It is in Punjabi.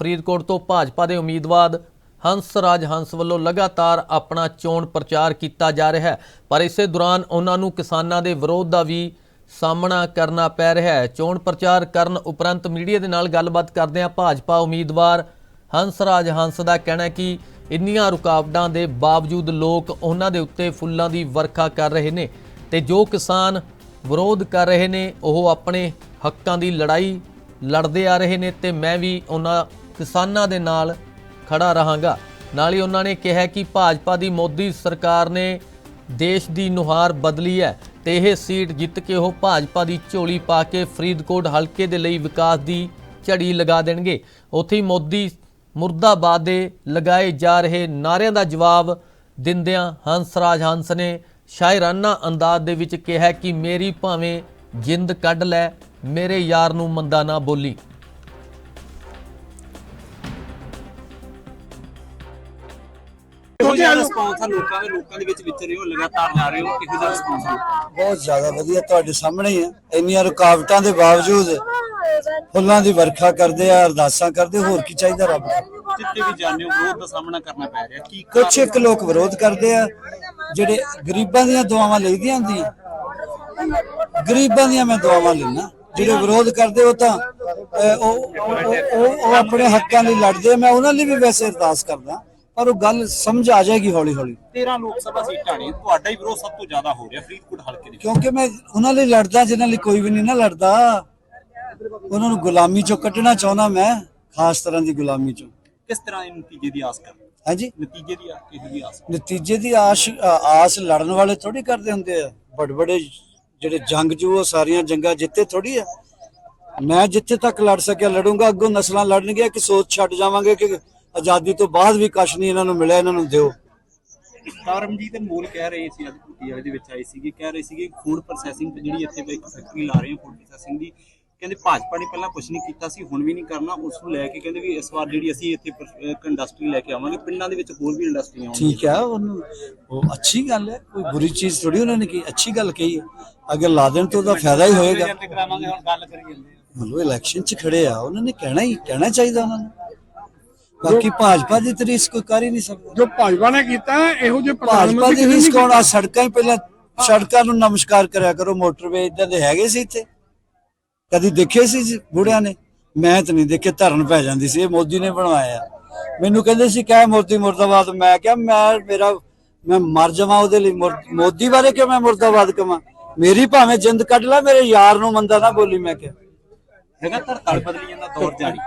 ਫਰੀਦਕੋਟ ਤੋਂ ਭਾਜਪਾ ਦੇ ਉਮੀਦਵਾਰ ਹੰਸ ਰਾਜ ਹੰਸ ਵੱਲੋਂ ਲਗਾਤਾਰ ਆਪਣਾ ਚੋਣ ਪ੍ਰਚਾਰ ਕੀਤਾ ਜਾ ਰਿਹਾ ਹੈ। ਪਰ ਇਸੇ ਦੌਰਾਨ ਉਹਨਾਂ ਨੂੰ ਕਿਸਾਨਾਂ ਦੇ ਵਿਰੋਧ ਦਾ ਵੀ ਸਾਹਮਣਾ ਕਰਨਾ ਪੈ ਰਿਹਾ ਹੈ। ਚੋਣ ਪ੍ਰਚਾਰ ਕਰਨ ਉਪਰੰਤ ਮੀਡੀਆ ਦੇ ਨਾਲ ਗੱਲਬਾਤ ਕਰਦੇ ਆ ਭਾਜਪਾ ਉਮੀਦਵਾਰ ਹੰਸ ਰਾਜ ਹੰਸ ਦਾ ਕਹਿਣਾ ਹੈ ਕਿ ਇੰਨੀਆਂ ਰੁਕਾਵਟਾਂ ਦੇ ਬਾਵਜੂਦ ਲੋਕ ਉਹਨਾਂ ਦੇ ਉੱਤੇ ਫੁੱਲਾਂ ਦੀ ਵਰਖਾ ਕਰ ਰਹੇ ਨੇ ਤੇ ਜੋ ਕਿਸਾਨ ਵਿਰੋਧ ਕਰ ਰਹੇ ਨੇ, ਉਹ ਆਪਣੇ ਹੱਕਾਂ ਦੀ ਲੜਾਈ ਲੜਦੇ ਆ ਰਹੇ ਨੇ ਤੇ ਮੈਂ ਵੀ ਉਹਨਾਂ ਕਿਸਾਨਾਂ ਦੇ ਨਾਲ ਖੜਾ ਰਹਾਂਗਾ। ਨਾਲ ਹੀ ਉਹਨਾਂ ਨੇ ਕਿਹਾ ਕਿ ਭਾਜਪਾ ਦੀ ਮੋਦੀ ਸਰਕਾਰ ਨੇ ਦੇਸ਼ ਦੀ ਨੁਹਾਰ ਬਦਲੀ ਹੈ ਤੇ ਇਹ ਸੀਟ ਜਿੱਤ ਕੇ ਉਹ ਭਾਜਪਾ ਦੀ ਝੋਲੀ ਪਾ ਕੇ ਫਰੀਦਕੋਟ ਹਲਕੇ ਦੇ ਲਈ ਵਿਕਾਸ ਦੀ ਝੜੀ ਲਗਾ ਦੇਣਗੇ। ਉੱਥੇ ਮੋਦੀ ਮੁਰਦਾਬਾਦ ਦੇ ਲਗਾਏ ਜਾ ਰਹੇ ਨਾਅਰਿਆਂ ਦਾ ਜਵਾਬ ਦਿੰਦਿਆਂ ਹੰਸਰਾਜ ਹੰਸ ਨੇ ਸ਼ਾਇਰਾਨਾ ਅੰਦਾਜ਼ ਦੇ ਵਿੱਚ ਕਿਹਾ ਕਿ ਮੇਰੀ ਭਾਵੇਂ ਜਿੰਦ ਕੱਢ ਲੈ, ਮੇਰੇ ਯਾਰ ਨੂੰ ਮੰਦਾ ਨਾ ਬੋਲੀ। ਕਿਹੋ ਜਿਹਾ ਰਿਸਪੌਂਸ ਆ ਲੋਕਾਂ ਦੇ? ਲੋਕਾਂ ਦੇ ਵਿੱਚ ਵਿਚਰ ਰਹੇ ਹੋ ਲਗਾਤਾਰ ਜਾ ਰਹੇ ਹੋ ਕਿਹੋ ਜਿਹਾ ਰਿਸਪੌਂਸ ਆ ਬਹੁਤ ਜ਼ਿਆਦਾ ਵਧੀਆ ਤੁਹਾਡੇ ਸਾਹਮਣੇ ਹੀ ਆ। ਇੰਨੀਆਂ ਰੁਕਾਵਟਾਂ ਦੇ ਬਾਵਜੂਦ ਫੁੱਲਾਂ ਦੀ ਵਰਖਾ ਕਰਦੇ ਆ ਅਰਦਾਸਾਂ ਕਰਦੇ ਹੋਰ ਕੀ ਚਾਹੀਦਾ ਰੱਬ ਨੂੰ? ਜਿੱਥੇ ਵੀ ਜਾਂਦੇ ਹੋ ਵਿਰੋਧ ਦਾ ਸਾਹਮਣਾ ਕਰਨਾ ਪੈ ਰਿਹਾ। ਕੀ ਕੁਛ ਇੱਕ ਲੋਕ ਵਿਰੋਧ ਕਰਦੇ ਆ ਜਿਹੜੇ ਗਰੀਬਾਂ ਦੀਆਂ ਦੁਆਵਾਂ ਲਈਦੀਆਂ ਹੁੰਦੀਆਂ। ਗਰੀਬਾਂ ਦੀਆਂ ਮੈਂ ਦੁਆਵਾਂ ਲੈਣਾ ਜਿਹੜੇ ਵਿਰੋਧ ਕਰਦੇ ਉਹ ਤਾਂ ਅਹ, ਉਹ ਉਹ- ਉਹ ਉਹ ਆਪਣੇ ਹੱਕਾਂ ਲਈ ਲੜਦੇ ਆ। ਮੈਂ ਉਹਨਾਂ ਲਈ ਵੀ ਵੈਸੇ ਅਰਦਾਸ ਕਰਦਾ। ਪਰ ਉਹ ਗੱਲ ਸਮਝ ਆ ਜਾਏਗੀ ਹੌਲੀ ਹੌਲੀ। 13 ਲੋਕ ਸਭਾ ਸੀਟਾਂ ਨੇ। ਤੁਹਾਡਾ ਹੀ ਵਿਰੋਧ ਸਭ ਤੋਂ ਜ਼ਿਆਦਾ ਹੋ ਰਿਹਾ ਫਰੀਦਕੋਟ ਹਲਕੇ ਦੇ। ਕਿਉਂਕਿ ਮੈਂ ਉਹਨਾਂ ਲਈ ਲੜਦਾ ਜਿਨ੍ਹਾਂ ਲਈ ਕੋਈ ਵੀ ਨਹੀਂ ਨਾ ਲੜਦਾ ਉਹਨਾਂ ਨੂੰ ਗੁਲਾਮੀ ਚੋਂ ਕੱਢਣਾ ਚਾਹੁੰਦਾ ਮੈਂ ਖਾਸ ਤਰ੍ਹਾਂ ਦੀ ਗੁਲਾਮੀ ਚੋਂ। ਕਿਸ ਤਰ੍ਹਾਂ ਦੇ ਨਤੀਜੇ ਦੀ ਆਸ ਕਰਦੇ? ਹਾਂਜੀ? ਨਤੀਜੇ ਦੀ ਆ- ਕਿਹੋ ਦੀ ਆਸ? ਨਤੀਜੇ ਦੀ ਆਸ਼ ਆਸ ਲੜਨ ਵਾਲੇ ਥੋੜੀ ਕਰਦੇ ਹੁੰਦੇ ਆ। ਬੜ ਬੜੇ ਜਿਹੜੇ ਜੰਗਜੂ ਉਹ ਸਾਰੀਆਂ ਜੰਗਾਂ ਜਿੱਤੇ ਥੋੜੀ ਆ। ਮੈਂ ਜਿੱਥੇ ਤੱਕ ਲੜ ਸਕਿਆ ਲੜੂੰਗਾ ਅੱਗੋਂ ਨਸਲਾਂ ਲੜਨਗੀਆਂ ਕਿ ਸੋਚ ਛੱਡ ਜਾਵਾਂਗੇ ਕਿ ਆਜ਼ਾਦੀ ਤੋਂ ਬਾਅਦ ਵੀ ਕੁਛ ਨਹੀਂ ਇਹਨਾਂ ਨੂੰ ਮਿਲਿਆ ਇਹਨਾਂ ਨੂੰ ਦਿਓ। ਕਰਮਜੀਤ ਅਨਮੋਲ ਕਹਿ ਰਹੇ ਸੀ ਅੱਜ ਕੁੱਤੀ ਵਾਲੇ ਦੇ ਵਿੱਚ ਆਏ ਸੀਗੇ ਕਹਿ ਰਹੇ ਸੀਗੇ ਫੂਡ ਪ੍ਰੋਸੈਸਿੰਗ ਤੇ ਜਿਹੜੀ ਇੱਥੇ ਇੱਕ ਫੈਕਟਰੀ ਲਾ ਰਹੇ ਹਾਂ ਫੂਡ ਪ੍ਰੋਸੈਸਿੰਗ ਦੀ ਕਹਿੰਦੇ ਭਾਜਪਾ ਨੇ ਪਹਿਲਾਂ ਕੁਝ ਨਹੀਂ ਕੀਤਾ ਸੀ ਹੁਣ ਵੀ ਨਹੀਂ ਕਰਨਾ ਉਸ ਨੂੰ ਲੈ ਕੇ ਕਹਿੰਦੇ ਵੀ ਇਸ ਵਾਰ ਜਿਹੜੀ ਅਸੀਂ ਇੱਥੇ ਇੰਡਸਟਰੀ ਲੈ ਕੇ ਆਵਾਂਗੇ ਪਿੰਡਾਂ ਦੇ ਵਿੱਚ ਹੋਰ ਵੀ ਇੰਡਸਟਰੀਆਂ ਆਉਣਗੀਆਂ। ਠੀਕ ਹੈ ਉਹਨੂੰ ਉਹ ਅੱਛੀ ਗੱਲ ਹੈ ਕੋਈ ਬੁਰੀ ਚੀਜ਼ ਥੋੜੀ ਉਹਨਾਂ ਨੇ ਕੀ ਅੱਛੀ ਗੱਲ ਕਹੀ ਹੈ। ਅਗਰ ਲਾ ਦੇਣ ਤਾਂ ਉਹਦਾ ਫਾਇਦਾ ਹੀ ਹੋਏਗਾ। ਆ। ਮਤਲਬ ਇਲੈਕਸ਼ਨ 'ਚ ਖੜੇ ਆ ਉਹਨਾਂ ਨੇ ਕਹਿਣਾ ਹੀ ਕਹਿਣਾ ਚਾਹੀਦਾ ਉਹਨਾਂ ਨੂੰ। ਬਾਕੀ ਭਾਜਪਾ ਦੀ ਤਰੀਸ ਕੋਈ ਕਰ ਹੀ ਨਹੀਂ ਸਕਦਾ। ਜੋ ਭਾਜਪਾ ਨੇ ਕੀਤਾ ਇਹੋ ਜਿਹੇ ਭਾਜਪਾ ਦੀ ਰੀਸ ਕੌਣ ਆ ਸੜਕਾਂ ਹੀ ਪਹਿਲਾਂ ਸੜਕਾਂ ਨੂੰ ਨਮਸਕਾਰ ਕਰਿਆ ਕਰੋ ਮੋਟਰਵੇ ਇਦਾਂ ਦੇ ਹੈਗੇ ਸੀ ਇੱਥੇ। ਕਦੀ ਦੇਖੇ ਸੀ ਬੁੜਿਆਂ ਨੇ? ਮੈਂ ਤਾਂ ਨਹੀਂ ਦੇਖੇ ਧਰਨ ਪੈ ਜਾਂਦੀ ਸੀ ਇਹ ਮੋਦੀ ਨੇ ਬਣਵਾਇਆ। ਮੈਨੂੰ ਕਹਿੰਦੇ ਸੀ ਕਹਿ ਮੋਦੀ ਮੁਰਦਾਬਾਦ ਮੈਂ ਕਿਹਾ ਮੈਂ ਮੇਰਾ ਮੈਂ ਮਰ ਜਾਵਾਂ ਉਹਦੇ ਲਈ। ਮੋਦੀ ਬਾਰੇ ਕਿਉਂ ਮੈਂ ਮੁਰਦਾਬਾਦ ਕਵਾਂ? ਮੇਰੀ ਭਾਵੇਂ ਜਿੰਦ ਕੱਢ ਲੈ ਮੇਰੇ ਯਾਰ ਨੂੰ ਮੰਦਾ ਨਾ ਬੋਲੀ ਮੈਂ ਕਿਹਾ। ਲਗਾਤਾਰ ਤਲ ਬਦਲੀ ਜਾਂਦਾ ਦੌਰ ਜਾਰੀ।